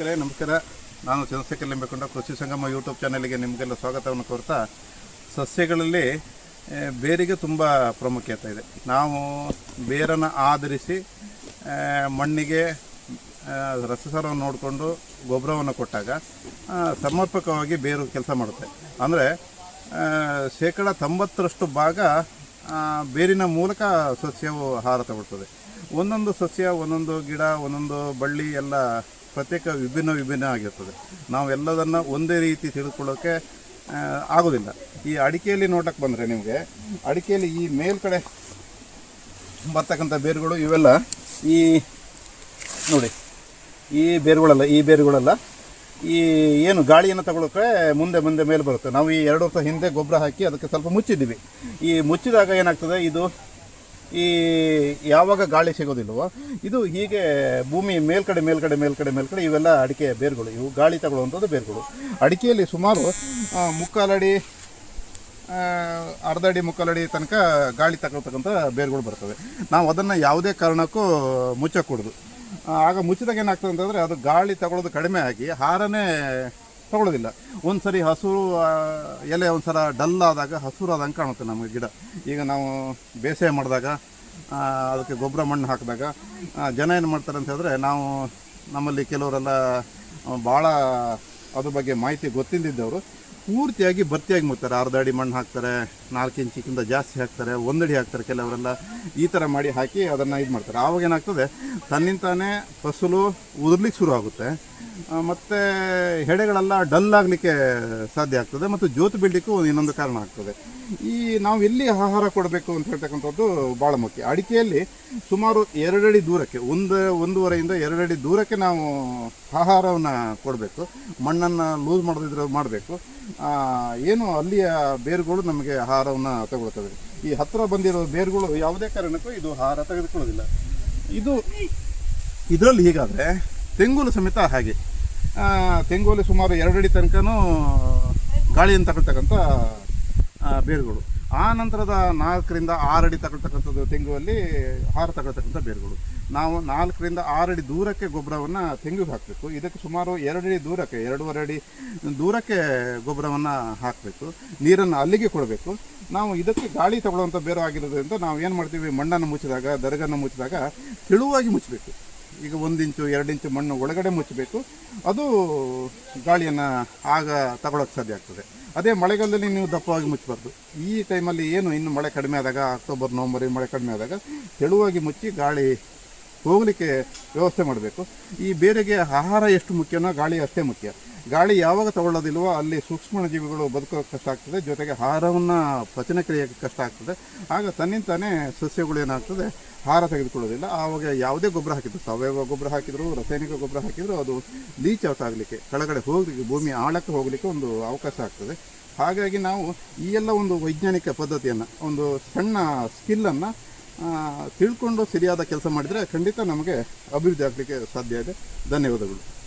ನಮಸ್ಕಾರ. ನಾನು ಚಂದ್ರಶೇಖರ್ ಲಿಂಬೆಕೊಂಡ, ಕೃಷಿ ಸಂಗಮ ಯೂಟ್ಯೂಬ್ ಚಾನಲ್ಗೆ ನಿಮಗೆಲ್ಲ ಸ್ವಾಗತವನ್ನು ಕೋರ್ತಾ, ಸಸ್ಯಗಳಲ್ಲಿ ಬೇರಿಗೆ ತುಂಬ ಪ್ರಾಮುಖ್ಯತೆ ಇದೆ. ನಾವು ಬೇರನ್ನು ಆಧರಿಸಿ ಮಣ್ಣಿಗೆ ರಸಸಾರವನ್ನು ನೋಡಿಕೊಂಡು ಗೊಬ್ಬರವನ್ನು ಕೊಟ್ಟಾಗ ಸಮರ್ಪಕವಾಗಿ ಬೇರು ಕೆಲಸ ಮಾಡುತ್ತೆ. ಅಂದರೆ ಶೇಕಡ ತೊಂಬತ್ತರಷ್ಟು ಭಾಗ ಬೇರಿನ ಮೂಲಕ ಸಸ್ಯವು ಆಹಾರ ತಗೊಳ್ತದೆ. ಒಂದೊಂದು ಸಸ್ಯ, ಒಂದೊಂದು ಗಿಡ, ಒಂದೊಂದು ಬಳ್ಳಿ ಎಲ್ಲ ಪ್ರತ್ಯೇಕ ವಿಭಿನ್ನ ವಿಭಿನ್ನ ಆಗಿರ್ತದೆ. ನಾವೆಲ್ಲದನ್ನು ಒಂದೇ ರೀತಿ ತಿಳ್ಕೊಳ್ಳೋಕ್ಕೆ ಆಗೋದಿಲ್ಲ. ಈ ಅಡಿಕೆಯಲ್ಲಿ ನೋಟಕ್ಕೆ ಬಂದರೆ ನಿಮಗೆ, ಅಡಿಕೆಯಲ್ಲಿ ಈ ಮೇಲ್ಕಡೆ ಬರ್ತಕ್ಕಂಥ ಬೇರುಗಳು ಇವೆಲ್ಲ, ಈ, ನೋಡಿ, ಈ ಬೇರುಗಳಲ್ಲ ಈ ಬೇರುಗಳಲ್ಲ, ಈ ಏನು ಗಾಳಿಯನ್ನು ತಗೊಳ್ಳೋಕೆ ಮುಂದೆ ಮುಂದೆ ಮೇಲೆ ಬರುತ್ತೆ. ನಾವು ಈ ಎರಡು ವರ್ಷ ಹಿಂದೆ ಗೊಬ್ಬರ ಹಾಕಿ ಅದಕ್ಕೆ ಸ್ವಲ್ಪ ಮುಚ್ಚಿದ್ದೀವಿ. ಈ ಮುಚ್ಚಿದಾಗ ಏನಾಗ್ತದೆ, ಇದು ಈ ಯಾವಾಗ ಗಾಳಿ ಸಿಗೋದಿಲ್ವೋ ಇದು ಹೀಗೆ ಭೂಮಿ ಮೇಲ್ಕಡೆ ಮೇಲ್ಕಡೆ ಮೇಲ್ಕಡೆ ಮೇಲ್ಕಡೆ ಇವೆಲ್ಲ ಅಡಿಕೆ ಬೇರುಗಳು. ಇವು ಗಾಳಿ ತಗೊಳ್ಳುವಂಥದ್ದು ಬೇರುಗಳು. ಅಡಿಕೆಯಲ್ಲಿ ಸುಮಾರು ಮುಕ್ಕಾಲಡಿ ಅರ್ಧ ಅಡಿ ಮುಕ್ಕಾಲಡಿ ತನಕ ಗಾಳಿ ತಗೊಳ್ತಕ್ಕಂಥ ಬೇರುಗಳು ಬರ್ತವೆ. ನಾವು ಅದನ್ನು ಯಾವುದೇ ಕಾರಣಕ್ಕೂ ಮುಚ್ಚಕೂಡದು. ಆ, ಆಗ ಮುಚ್ಚಿದಾಗ ಏನಾಗ್ತದೆ ಅಂತಂದರೆ ಅದು ಗಾಳಿ ತಗೊಳ್ಳೋದು ಕಡಿಮೆ ಆಗಿ ಹಾರನೇ ತಗೊಳ್ಳೋದಿಲ್ಲ. ಒಂದು ಸರಿ ಹಸುರು ಎಲೆ ಒಂದು ಸಲ ಡಲ್ ಆದಾಗ ಹಸುರು ಆದಂಗೆ ಕಾಣುತ್ತೆ ನಮಗೆ ಗಿಡ. ಈಗ ನಾವು ಬೇಸಾಯ ಮಾಡಿದಾಗ ಅದಕ್ಕೆ ಗೊಬ್ಬರ ಮಣ್ಣು ಹಾಕಿದಾಗ ಜನ ಏನು ಮಾಡ್ತಾರೆ ಅಂತ ಹೇಳಿದ್ರೆ ನಾವು ನಮ್ಮಲ್ಲಿ ಕೆಲವರೆಲ್ಲ ಭಾಳ ಅದ್ರ ಬಗ್ಗೆ ಮಾಹಿತಿ ಗೊತ್ತಿಲ್ಲದಿದ್ದವರು ಪೂರ್ತಿಯಾಗಿ ಭರ್ತಿಯಾಗಿ ಮುತ್ತಾರೆ ಅರ್ಧ ಅಡಿ ಮಣ್ಣು ಹಾಕ್ತಾರೆ, ನಾಲ್ಕು ಇಂಚಿಗಿಂತ ಜಾಸ್ತಿ ಹಾಕ್ತಾರೆ, ಒಂದಡಿ ಹಾಕ್ತಾರೆ ಕೆಲವರೆಲ್ಲ. ಈ ಥರ ಮಾಡಿ ಹಾಕಿ ಅದನ್ನು ಇದು ಮಾಡ್ತಾರೆ ಆವಾಗ ಏನಾಗ್ತದೆ ತನ್ನಿಂತಾನೇ ಫಸಲು ಉದುರ್ಲಿಕ್ಕೆ ಶುರು ಆಗುತ್ತೆ ಮತ್ತೆ ಹೆಡೆಗಳೆಲ್ಲ ಡಲ್ ಆಗಲಿಕ್ಕೆ ಸಾಧ್ಯ ಆಗ್ತದೆ ಮತ್ತು ಜೋತು ಬೀಳಲಿಕ್ಕೂ ಇನ್ನೊಂದು ಕಾರಣ ಆಗ್ತದೆ. ಈ ನಾವು ಎಲ್ಲಿ ಆಹಾರ ಕೊಡಬೇಕು ಅಂತ ಹೇಳ್ತಕ್ಕಂಥದ್ದು ಭಾಳ ಮುಖ್ಯ. ಅಡಿಕೆಯಲ್ಲಿ ಸುಮಾರು ಎರಡಡಿ ದೂರಕ್ಕೆ, ಒಂದು, ಒಂದೂವರೆಯಿಂದ ಎರಡಡಿ ದೂರಕ್ಕೆ ನಾವು ಆಹಾರವನ್ನು ಕೊಡಬೇಕು. ಮಣ್ಣನ್ನು ಲೂಸ್ ಮಾಡೋದಿದ್ರೆ ಮಾಡಬೇಕು. ಏನು ಅಲ್ಲಿಯ ಬೇರುಗಳು ನಮಗೆ ಆಹಾರವನ್ನು ತಗೊಳ್ತವೆ. ಈ ಹತ್ತಿರ ಬಂದಿರೋ ಬೇರುಗಳು ಯಾವುದೇ ಕಾರಣಕ್ಕೂ ಇದು ಆಹಾರ ತೆಗೆದುಕೊಳ್ಳೋದಿಲ್ಲ. ಇದು, ಇದರಲ್ಲಿ ಹೀಗಾದರೆ ತೆಂಗುಲು ಸಮೇತ ಹಾಗೆ. ತೆಂಗುಲಿ ಸುಮಾರು ಎರಡಡಿ ತನಕನೂ ಗಾಳಿಯನ್ನು ತಗೊಳ್ತಕ್ಕಂಥ ಬೇರುಗಳು. ಆ ನಂತರದ ನಾಲ್ಕರಿಂದ ಆರಡಿ ತಗೊಳ್ತಕ್ಕಂಥದ್ದು ತೆಂಗುವಲ್ಲಿ ಆರು ತಗೊಳ್ತಕ್ಕಂಥ ಬೇರುಗಳು. ನಾವು ನಾಲ್ಕರಿಂದ ಆರಡಿ ದೂರಕ್ಕೆ ಗೊಬ್ಬರವನ್ನು ತೆಂಗಿಗೆ ಹಾಕಬೇಕು. ಇದಕ್ಕೆ ಸುಮಾರು ಎರಡಡಿ ದೂರಕ್ಕೆ, ಎರಡೂವರೆ ಅಡಿ ದೂರಕ್ಕೆ ಗೊಬ್ಬರವನ್ನು ಹಾಕಬೇಕು. ನೀರನ್ನು ಅಲ್ಲಿಗೆ ಕೊಡಬೇಕು. ನಾವು ಇದಕ್ಕೆ ಗಾಳಿ ತಗೊಳ್ಳುವಂಥ ಬೇರು ಆಗಿರೋದ್ರಿಂದ ನಾವು ಏನು ಮಾಡ್ತೀವಿ? ಮಣ್ಣನ್ನು ಮುಚ್ಚಿದಾಗ, ದರಗನ್ನು ಮುಚ್ಚಿದಾಗ, ತೆಳುವಾಗಿ ಮುಚ್ಚಬೇಕು ಈಗ ಒಂದು ಇಂಚು ಎರಡು ಇಂಚು ಮಣ್ಣು ಒಳಗಡೆ ಮುಚ್ಚಬೇಕು. ಅದು ಗಾಳಿಯನ್ನು ಆಗ ತಗೊಳ್ಳೋಕೆ ಸಾಧ್ಯ ಆಗ್ತದೆ. ಅದೇ ಮಳೆಗಾಲದಲ್ಲಿ ನೀವು ದಪ್ಪವಾಗಿ ಮುಚ್ಚಬಾರ್ದು. ಈ ಟೈಮಲ್ಲಿ ಏನು ಇನ್ನು ಮಳೆ ಕಡಿಮೆ ಆದಾಗ, ಅಕ್ಟೋಬರ್, ನವಂಬರ್ ಮಳೆ ಕಡಿಮೆ ಆದಾಗ ತೆಳುವಾಗಿ ಮುಚ್ಚಿ ಗಾಳಿ ಹೋಗಲಿಕ್ಕೆ ವ್ಯವಸ್ಥೆ ಮಾಡಬೇಕು. ಈ ಬೇರೆಗೆ ಆಹಾರ ಎಷ್ಟು ಮುಖ್ಯನೋ ಗಾಳಿ ಅಷ್ಟೇ ಮುಖ್ಯ. ಗಾಳಿ ಯಾವಾಗ ತಗೊಳ್ಳೋದಿಲ್ವೋ ಅಲ್ಲಿ ಸೂಕ್ಷ್ಮ ಜೀವಿಗಳು ಬದುಕೋಕೆ ಕಷ್ಟ ಆಗ್ತದೆ, ಜೊತೆಗೆ ಆಹಾರವನ್ನು ಪಚನ ಕ್ರಿಯೆಗೆ ಕಷ್ಟ ಆಗ್ತದೆ. ಆಗ ತನ್ನಿಂತಾನೇ ಸಸ್ಯಗಳು ಏನಾಗ್ತದೆ ಆಹಾರ ತೆಗೆದುಕೊಳ್ಳೋದಿಲ್ಲ. ಆವಾಗ ಯಾವುದೇ ಗೊಬ್ಬರ ಹಾಕಿದ್ರು, ಸಾವಯವ ಗೊಬ್ಬರ ಹಾಕಿದ್ರು, ರಾಸಾಯನಿಕ ಗೊಬ್ಬರ ಹಾಕಿದ್ರು, ಅದು ಲೀಚ್ ಔಟ್ ಆಗಲಿಕ್ಕೆ, ಕೆಳಗಡೆ ಹೋಗಲಿಕ್ಕೆ ಭೂಮಿ ಆಳಕ್ಕೆ ಹೋಗಲಿಕ್ಕೆ ಒಂದು ಅವಕಾಶ ಆಗ್ತದೆ. ಹಾಗಾಗಿ ನಾವು ಈ ಎಲ್ಲ ಒಂದು ವೈಜ್ಞಾನಿಕ ಪದ್ಧತಿಯನ್ನು, ಒಂದು ಸಣ್ಣ ಸ್ಕಿಲ್ಲನ್ನು ತಿಳ್ಕೊಂಡು ಸರಿಯಾದ ಕೆಲಸ ಮಾಡಿದರೆ ಖಂಡಿತ ನಮಗೆ ಅಭಿವೃದ್ಧಿ ಆಗಲಿಕ್ಕೆ ಸಾಧ್ಯ ಇದೆ. ಧನ್ಯವಾದಗಳು.